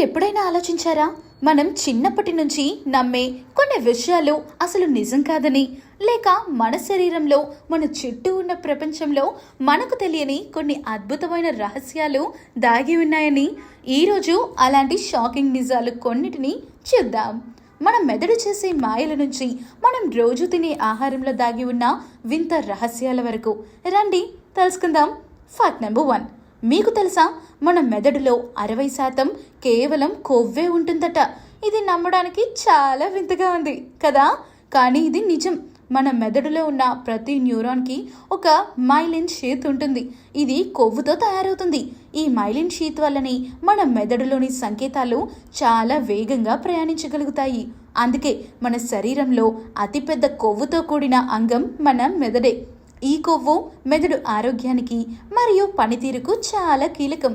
ఎప్పుడైనా ఆలోచించారా? మనం చిన్నప్పటి నుంచి నమ్మే కొన్ని విషయాలు అసలు నిజం కాదని లేక మన శరీరంలో మన చుట్టూ ఉన్న ప్రపంచంలో మనకు తెలియని కొన్ని అద్భుతమైన రహస్యాలు దాగి ఉన్నాయని ఈరోజు అలాంటి షాకింగ్ నిజాలు కొన్నిటిని చూద్దాం. మన మెదడు చేసే మాయల నుంచి మనం రోజు తినే ఆహారంలో దాగి ఉన్న వింత రహస్యాల వరకు. రండి తెలుసుకుందాం. ఫ్యాక్ట్ నెంబర్ వన్ మీకు తెలుసా? మన మెదడులో అరవై శాతం కేవలం కొవ్వే ఉంటుందట. ఇది నమ్మడానికి చాలా వింతగా ఉంది కదా? కానీ ఇది నిజం. మన మెదడులో ఉన్న ప్రతి న్యూరాన్కి ఒక మైలిన్ షీత్ ఉంటుంది. ఇది కొవ్వుతో తయారవుతుంది. ఈ మైలిన్ షీత్ వల్లనే మన మెదడులోని సంకేతాలు చాలా వేగంగా ప్రయాణించగలుగుతాయి. అందుకే మన శరీరంలో అతిపెద్ద కొవ్వుతో కూడిన అంగం మన మెదడే. ఈ కొవ్వు మెదడు ఆరోగ్యానికి మరియు పనితీరుకు చాలా కీలకం.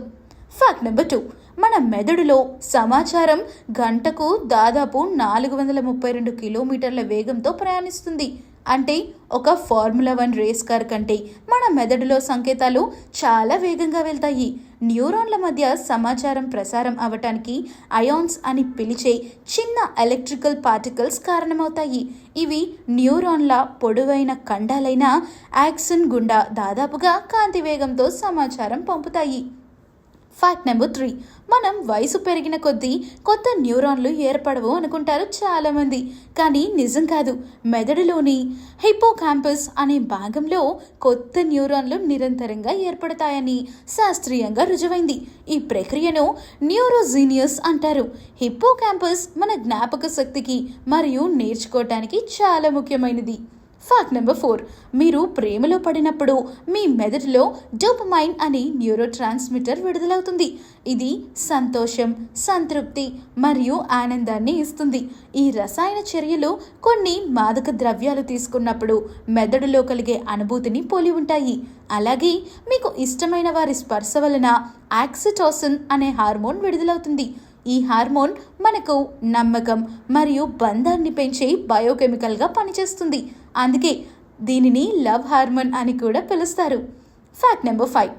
ఫ్యాక్ట్ నెంబర్ టూ మన మెదడులో సమాచారం గంటకు దాదాపు నాలుగు వందల ముప్పై రెండు కిలోమీటర్ల వేగంతో ప్రయాణిస్తుంది. అంటే ఒక ఫార్ములా వన్ రేస్ కార్ కంటే మన మెదడులో సంకేతాలు చాలా వేగంగా వెళ్తాయి. న్యూరాన్ల మధ్య సమాచారం ప్రసారం అవటానికి అయాన్స్ అని పిలిచే చిన్న ఎలక్ట్రికల్ పార్టికల్స్ కారణమవుతాయి. ఇవి న్యూరాన్ల పొడవైన కండాలైన యాక్సన్ గుండా దాదాపుగా కాంతి వేగంతో సమాచారం పంపుతాయి. ఫ్యాక్ట్ నెంబర్ త్రీ మనం వయసు పెరిగిన కొద్దీ కొత్త న్యూరాన్లు ఏర్పడవు అనుకుంటారు చాలామంది. కానీ నిజం కాదు. మెదడులోని హిపో క్యాంపస్ అనే భాగంలో కొత్త న్యూరాన్లు నిరంతరంగా ఏర్పడతాయని శాస్త్రీయంగా రుజువైంది. ఈ ప్రక్రియను న్యూరోజీనియస్ అంటారు. హిపోకాంపస్ మన జ్ఞాపక శక్తికి మరియు నేర్చుకోవటానికి చాలా ముఖ్యమైనది. ఫ్యాక్ట్ నెంబర్ ఫోర్ మీరు ప్రేమలో పడినప్పుడు మీ మెదడులో డోపమైన్ అనే న్యూరో ట్రాన్స్మిటర్ విడుదలవుతుంది. ఇది సంతోషం సంతృప్తి మరియు ఆనందాన్ని ఇస్తుంది. ఈ రసాయన చర్యలు కొన్ని మాదక ద్రవ్యాలు తీసుకున్నప్పుడు మెదడులో కలిగే అనుభూతిని పోలి ఉంటాయి. అలాగే మీకు ఇష్టమైన వారి స్పర్శ వలన యాక్సిటోసిన్ అనే హార్మోన్ విడుదలవుతుంది. ఈ హార్మోన్ మనకు నమ్మకం మరియు బంధాన్ని పెంచే బయోకెమికల్గా పనిచేస్తుంది. అందుకే దీనిని లవ్ హార్మోన్ అని కూడా పిలుస్తారు. ఫ్యాక్ట్ నెంబర్ ఫైవ్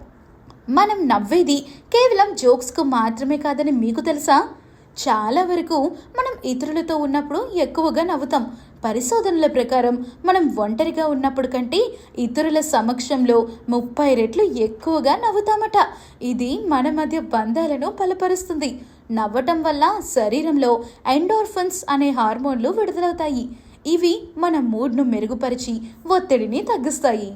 మనం నవ్వేది కేవలం జోక్స్కు మాత్రమే కాదని మీకు తెలుసా? చాలా వరకు మనం ఇతరులతో ఉన్నప్పుడు ఎక్కువగా నవ్వుతాం. పరిశోధనల ప్రకారం మనం ఒంటరిగా ఉన్నప్పుడు కంటే ఇతరుల సమక్షంలో ముప్పై రెట్లు ఎక్కువగా నవ్వుతామట. ఇది మన మధ్య బంధాలను బలపరుస్తుంది. నవ్వటం వల్ల శరీరంలో ఎండోర్ఫన్స్ అనే హార్మోన్లు విడుదలవుతాయి. ఇవి మన మూడ్ను మెరుగుపరిచి ఒత్తిడిని తగ్గిస్తాయి.